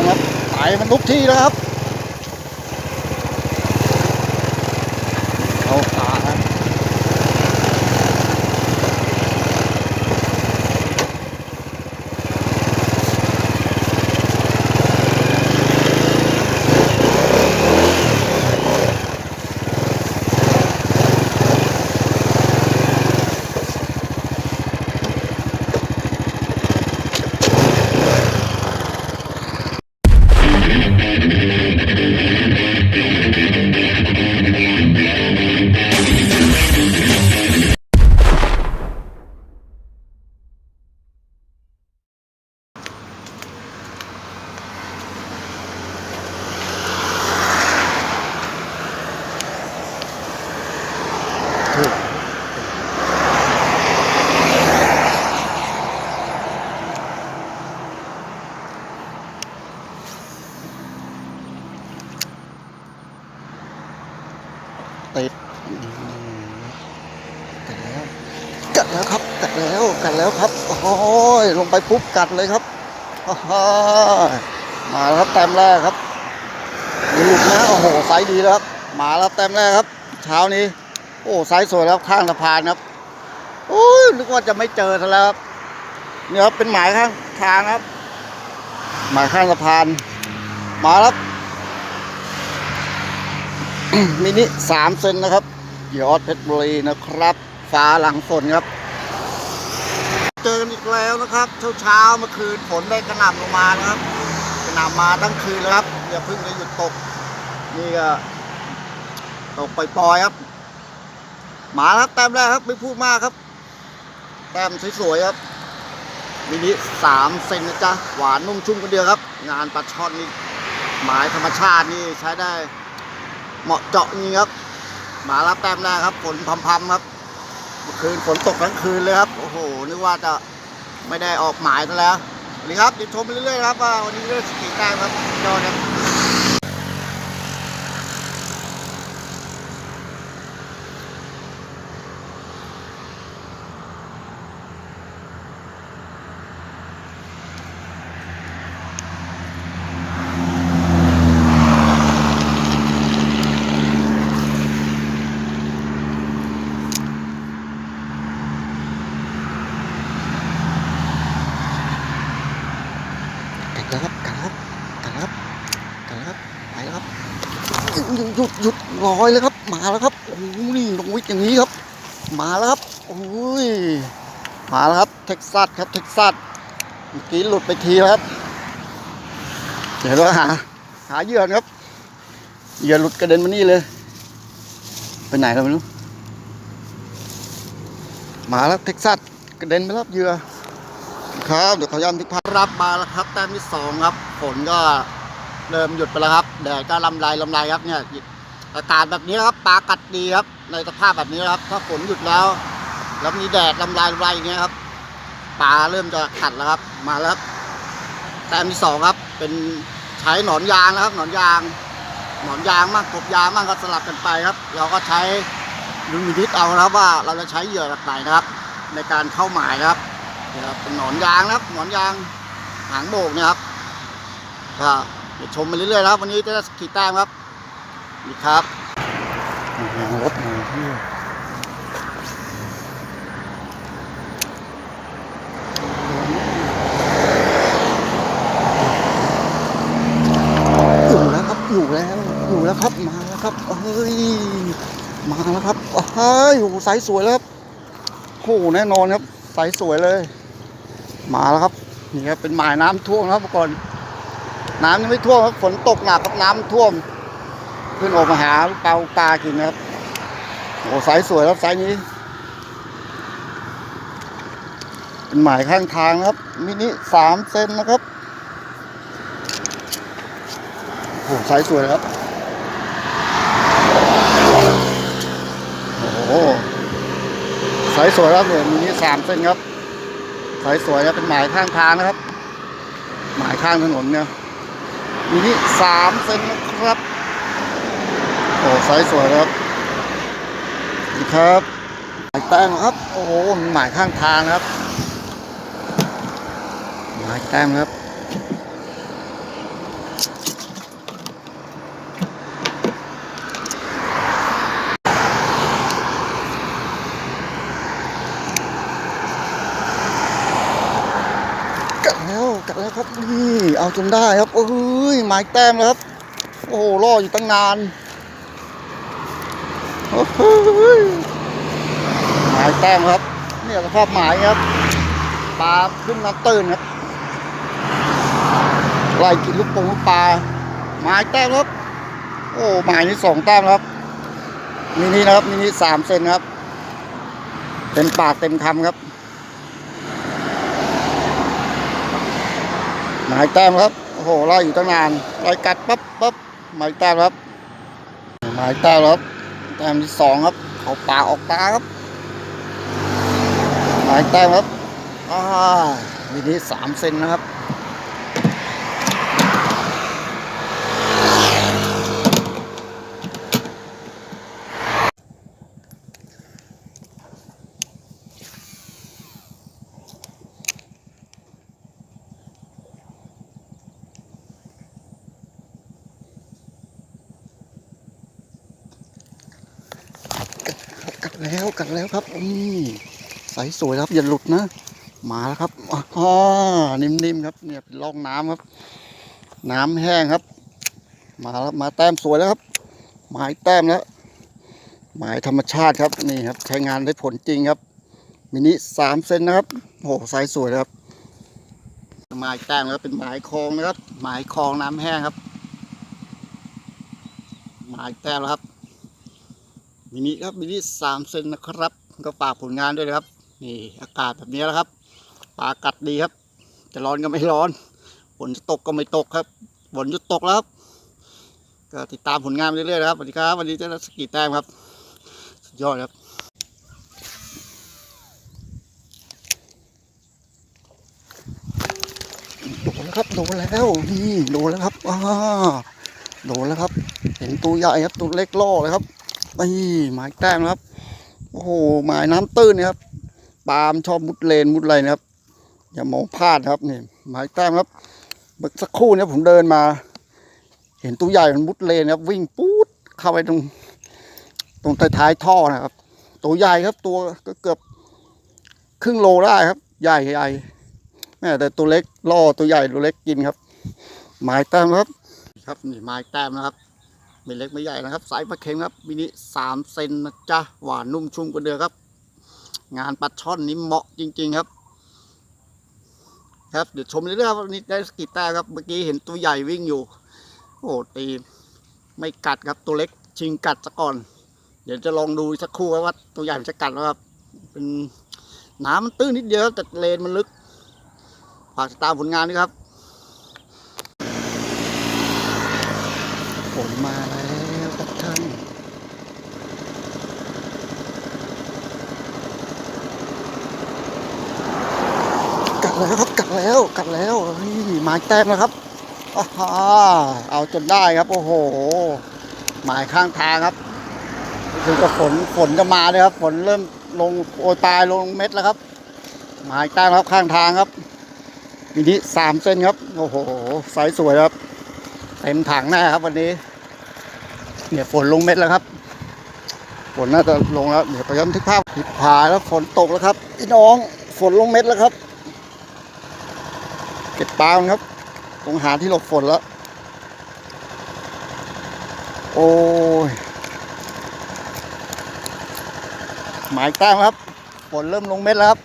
งครับไฟมันลุกที่แล้วครับ ครับ โอ้ยลงไปปุ๊บกัดเลยครับมาแล้วครับแต้มแรกครับมีหลุดนะโอ้โหไซส์ดีแล้วครับมาแล้วแต้มแรกครับ เช้านี้ โอ้ไซส์สวยแล้วข้างสะพานครับโอ้ยนึกว่าจะไม่เจอซะแล้วครับเนี่ยครับเป็นหมายข้างทางครับ หมายข้างสะพาน มาแล้วครับมินิสามเซนนะครับยอดเพชรบุรีนะครับ ฟ้าหลังฝนครับ จอกันอีกแล้วนะครับเช้าเช้าๆเมื่อคืนฝนได้กระหน่ำลงมานะครับกระหน่ำมาทั้งคืนแล้วครับอย่าเพิ่งจะหยุดตก นี่ก็ตกปล่อยๆครับหมาครับแต้มแรกครับไม่พูดมากครับ แต้มสวยๆครับมินิสามเซนนะจ๊ะหวานนุ่มชุ่มกันเดียวครับ งานปลาช่อนนี่หมายธรรมชาตินี่ใช้ได้ เหมาะเจาะจริงครับหมารับแต้มแรกครับ ฝนพำๆครับ คืนฝนตกทั้งคืนเลยครับ โอ้โห นึกว่าจะไม่ได้ออกหมายซะแล้วนี่ครับติดชมไปเรื่อยๆครับว่าวันนี้เรื่องสกีแต้มครับยอดครับ กัดแล้วครับกัดแล้วครับกัดแล้วครับกัดแล้วครับไปแล้วครับ หยุดหยุดลอยเลยครับ มาแล้วครับโอ้โหนี่ลงวิกอย่างนี้ครับ มาแล้วครับโอ้ยมาแล้วครับเท็กซัสครับเท็กซัสเมื่อกี้หลุดไปทีแล้วครับเดี๋ยวเราหาหาเหยื่อครับเหยื่อหลุดกระเด็นมานี่เลย ไปไหนเราไม่รู้มาแล้วเท็กซัสกระเด็นไปแล้วครับเหยื่อครับเดี๋ยวขอย้ำที่พักรับมาแล้วครับแต้มที่สองครับฝนก็ เริ่มหยุดไปแล้วครับแดดก็ลำลายลำลายครับเนี่ยอากาศแบบนี้ครับปลากัดดีครับ ในสภาพแบบนี้ครับ ถ้าฝนหยุดแล้ว แล้วมีแดดลำลายลำลายอย่างเงี้ยครับปลาเริ่มจะกัดแล้วครับ มาแล้วแต้มที่สองครับ เป็นใช้หนอนยางนะครับ หนอนยาง หนอนยางมากกบยางมากก็สลับกันไปครับ เราก็ใช้ดุลมินิตเอาครับว่าเราจะใช้เหยื่อแบบไหนนะครับ ในการเข้าหมายนะครับนะครับเป็นหนอนยางนะครับ หนอนยางหางโบกเนะครับก็ เดี๋ยวชมไปเรื่อยๆนะครับ วันนี้จะขี่แต้มครับนี่ครับรถมาที่อยู่แล้วครับอยู่แล้วอยู่แล้วครับมาแล้วครับเฮ้ยมาแล้วครับเฮ้ยโอ้โหสายสวยแล้วครับโอ้โหแน่นอนครับสายสวยเลย มาแล้วครับนี่ครับเป็นหมายน้ำท่วมนะครับเมื่อก่อน น้ำยังไม่ท่วมครับฝนตกหนักครับน้ำท่วม ขึ้นออกมาหาเปลาปลากินนะครับโอ้สายสวยครับสายนี้ เป็นหมายข้างทางครับ มินิสามเซนนะครับโอ้สายสวยครับโอ้โหสายสวยครับเนี่ยมินิสามเซนครับสายสวยนะเป็นหมายข้างทางนะครับ หมายข้างถนนเนี่ย มีนี่สามเซนนะครับ โอ้สายสวยครับนี่ครับหมายแต้มครับ โอ้โหหมายข้างทางครับ หมายแต้มครับ กัดแล้วครับ นี่เอาจนได้ครับเอ้ยหมายแต้มแล้วครับ โอ้โหล่ออยู่ตั้งนานโอ้โหมายแต้มครับ เนี่ยสภาพหมายครับปลาขึ้นน้ำตื้นครับไล่กินลูกปงลูกปลาหมายแต้มครับ โอ้หมายนี้สองแต้มครับมินินะครับมินิสามเซนครับเต็มปากเต็มคำครับ หมายแต้มครับ โอ้โหไล่อยู่ตั้งนานไล่กัดปั๊บปั๊บหมายแต้มครับ หมายแต้มครับแต้มที่สองครับ เขาปากออกตาครับ หมายแต้มครับอ่าวินี้สามเซนนะครับ แล้วกัดแล้วครับอืมใสสวยครับอย่าหลุดนะมาแล้วครับอ่านิ่มๆครับ เนี่ยเป็นร่องน้ำครับ น้ำแห้งครับ มาแล้วมาแต้มสวยแล้วครับ หมายแต้มแล้ว หมายธรรมชาติครับนี่ครับ ใช้งานได้ผลจริงครับมินิสามเซนนะครับโอ้โหไซส์สวยนะครับหมายแต้มครับเป็นหมายคลองนะครับ หมายคลองน้ำแห้งครับ หมายแต้มแล้วครับ มินิครับมินิสามเซนนะครับ ก็ฝากผลงานด้วยนะครับ นี่อากาศแบบนี้แล้วครับปลากัดดีครับ จะร้อนก็ไม่ร้อนฝนจะตกก็ไม่ตกครับฝนหยุดตกแล้วครับ ก็ติดตามผลงานไปเรื่อยๆนะครับสวัสดีครับวันนี้เจะสกีแต้มครับ สุดยอดครับโดนแล้วครับโดนแล้วนี่โดนแล้วครับอ่าโดนแล้วครับ เห็นตัวใหญ่ครับตัวเล็กล่อเลยครับ นี่หมายแต้มครับ โอ้โหหมายน้ำตื้นนะครับปามชอบมุดเลนมุดอะไรนะครับ อย่ามองพลาดครับนี่หมายแต้มครับเมื่อสักครู่เนี้ผมเดินมา เห็นตัวใหญ่มันมุดเลนครับ วิ่งปู๊ดเข้าไปตรง ตรงท้ายท่อนะครับ ตัวใหญ่ครับตัวก็เกือบครึ่งโลได้ครับ ใหญ่ใหญ่แม่แต่ตัวเล็กล่อตัวใหญ่ตัวเล็กกินครับ หมายแต้มครับ ครับนี่หมายแต้มนะครับ ไม่เล็กไม่ใหญ่นะครับ สายปลาเค็มครับมินิสามเซนนะจ๊ะหวานนุ่มชุ่มกว่าเดือครับ งานปลาช่อนนี้เหมาะจริง ๆครับ ครับเดี๋ยวชมเรื่อยๆครับวันนี้ได้สกิตต้าครับเมื่อกี้เห็นตัวใหญ่วิ่งอยู่ โอ้ตีไม่กัดครับตัวเล็กชิงกัดซะก่อน เดี๋ยวจะลองดูสักครู่ว่าตัวใหญ่มันจะกัดไหมครับ เป็นน้ำมันตื้นนิดเดียวแต่เลนมันลึกฝากติดตามผลงานด้วยครับ ฝนมาแล้วครับท่าน กัด แล้วครับกัดแล้วกัดแล้วนี่หมายแต้มแล้วครับอาเอาจนได้ครับ โอ้โห หมายข้างทางครับคือกับฝนฝนจะมาเลยครับ ฝนเริ่มลงโอยปลายลงเม็ดแล้วครับ หมายแต้มครับข้างทางครับมินิสามเส้นครับ โอ้โหไซส์สวยครับเต็มถังแน่ครับวันนี้ เนี่ยฝนลงเม็ดแล้วครับฝนน่าจะลงแล้วเดี๋ยวพยายามทึกภาพผิดผายแล้วฝนตกแล้วครับพี่น้องฝนลงเม็ดแล้วครับ เก็บปลาครับ ตรงหาที่หลบฝนแล้ว โอ้ย หมายแต้มครับ ฝนเริ่มลงเม็ดแล้วครับ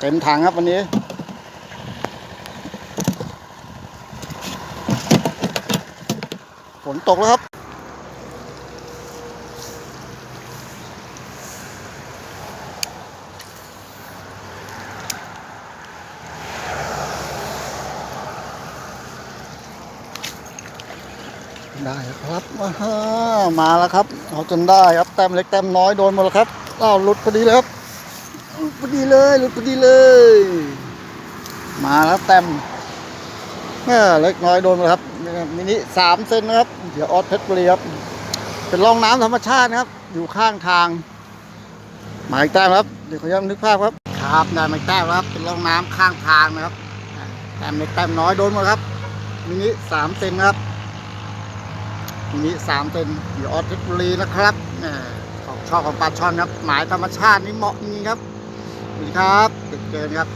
เต็มถังครับวันนี้ฝนตกแล้วครับ ได้ครับมาฮ่า มาแล้วครับเอาจนได้ครับแต้มเล็กแต้มน้อยโดนหมดแล้วครับอ้าวหลุดพอดีเลยครับหลุดพอดีเลยหลุดพอดีเลย มาแล้วแต้มเออเล็กน้อยโดนหมดครับมินิสามเซนนะครับเดี๋ยวออสเพชรบุรีครับเป็นร่องน้ำธรรมชาตินะครับ อยู่ข้างทางหมายแต้มครับเดี๋ยวขอย้ำนึกภาพครับครับได้หมายแต้มครับ เป็นร่องน้ำข้างทางนะครับแต้มเล็กแต้มน้อยโดนหมดครับมินิสามเซนครับ มีสามเซนอยู่ออสเพชรบุรีนะครับแหม่ของชอบของปลาช่อนครับ หมายธรรมชาตินี่เหมาะจริงๆครับสวัสดีครับเด็กเกินครับ